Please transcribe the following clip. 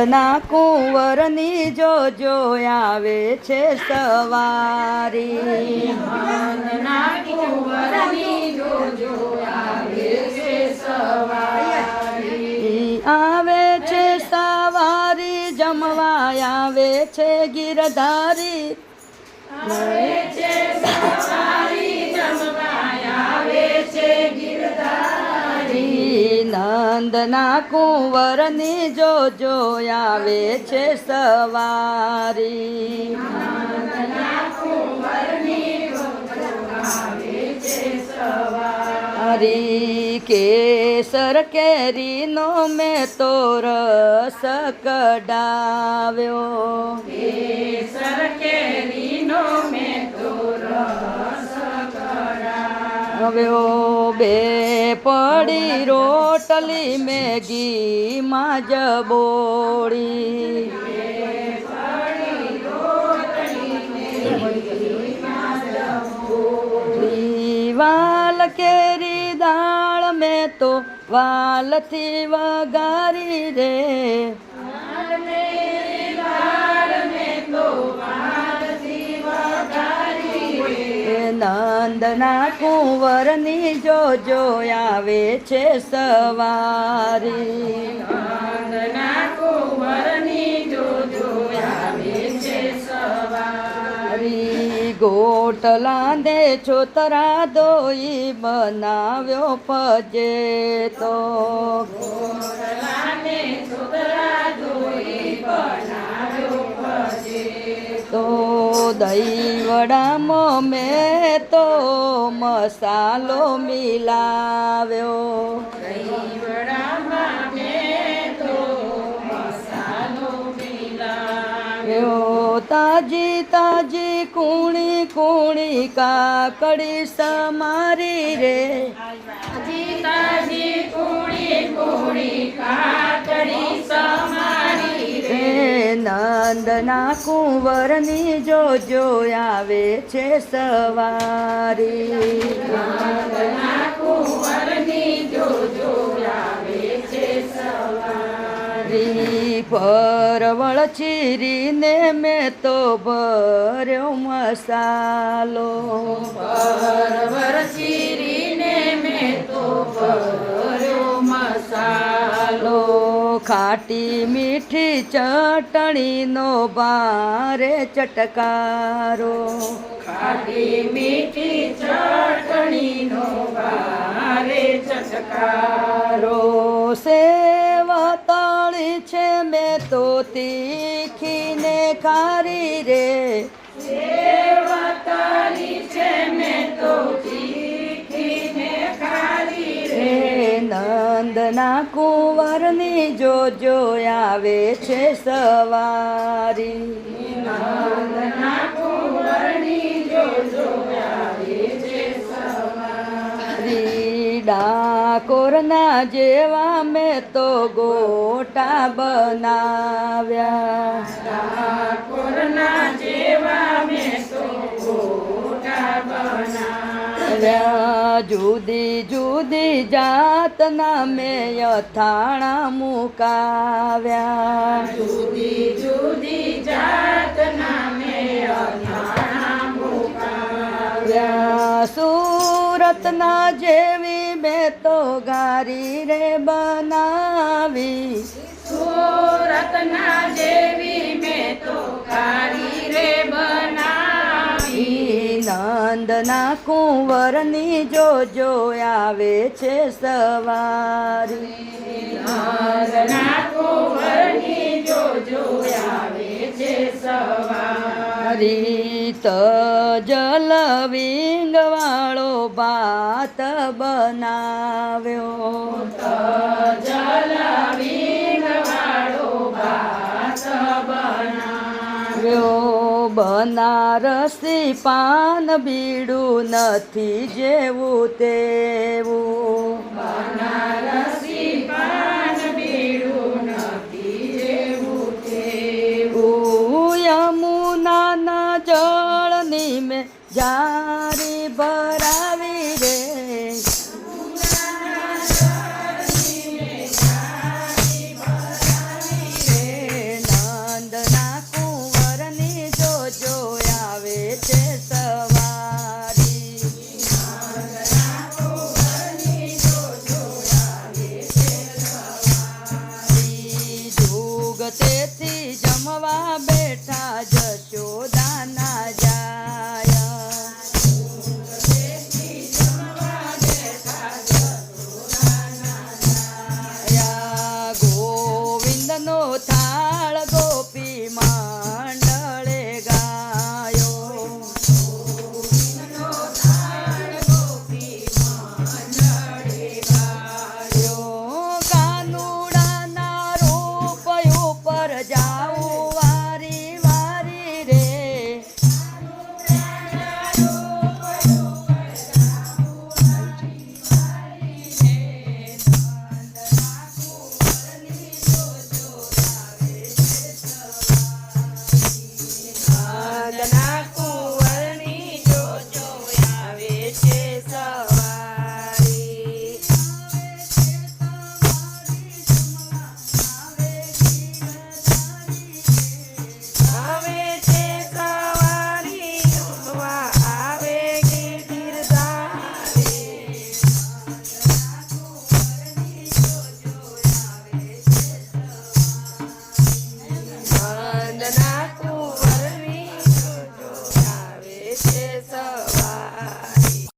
નંદના કુંવરની જો જો આવે છે સવારી. જોજો આવે છે સવારી. આવે છે સવારી જમવા આવે છે ગિરધારી. નંદના કુંવરની જો જો આવે છે સવારી. જોજો આવે છે સવારી હરી કેસર કેરીનો મેં તો રસ કડાવ્યો કેસર કેરીનો આવ્યો બે પડી રોટલી મેગીમાં જ બોળી. વાલ કેરી દાળ મેં તો વાલથી વગારી રે. એ નંદના કુંવરની જો જો આવે છે સવારી. નંદના કુંવરની જોજો આવે છે સવારી. ગોટલા દે છોતરા દોઈ બનાવ્યો પજે તો. છોકરા જોઈ બનાવ્યો પજે તો દહીં વડામાં મેં તો મસાલો મિલાવ્યો. દહીંવડામાં મેં તો મસાલો મિલાવ્યો. યો તાજી તાજી કુણી કુણી કાકડી સમારી રે. તાજી તાજી કુણી કુણી નંદના કુંવરની જો જોયા આવે છે સવારી. નંદના કુંવરની જોજો આવે છે સવારી. પરવળ ચીરીને મેં તો ભર્યો મસાલો. પરવળ ચીરીને ખાટી મીઠી ચટણીનો ભારે ચટકારો. ખાટી મીઠી ચટણીનો ભારે ચટકારો. રો સેવા તાળી છે મેં તો તીખીને ખારી રે. નંદના કુંવરને સવારી જોજો આવે છે રી ડાકોરના જેવા મેં તો ગોટા બનાવ્યા. ડાકોરના જેવા મેં તો ગોટા બનાવ્યા. આવ્યા જુદી જુદી જાતના મેં અથાણા મુકાવ્યા. જુદી જુદી જાતના મેં અથાણા મુકાવ્યા. સુરતના જેવી મેં તો ગારી રે બનાવી. સુરતના જેવી મેં તો ગારી રે બનાવી. ઈ નંદના કુંવરની જો જો આવે છે સવારી. રીત કુંવરની જોજો આવે છે સવારી. હરી તો જલ વિંગવાળો ભાત બનાવ્યો. જલ વિંગવાળો ભાત બનાવ્યો. બનારસી પાન બીડું નથી જેવું તેવું. બનારસ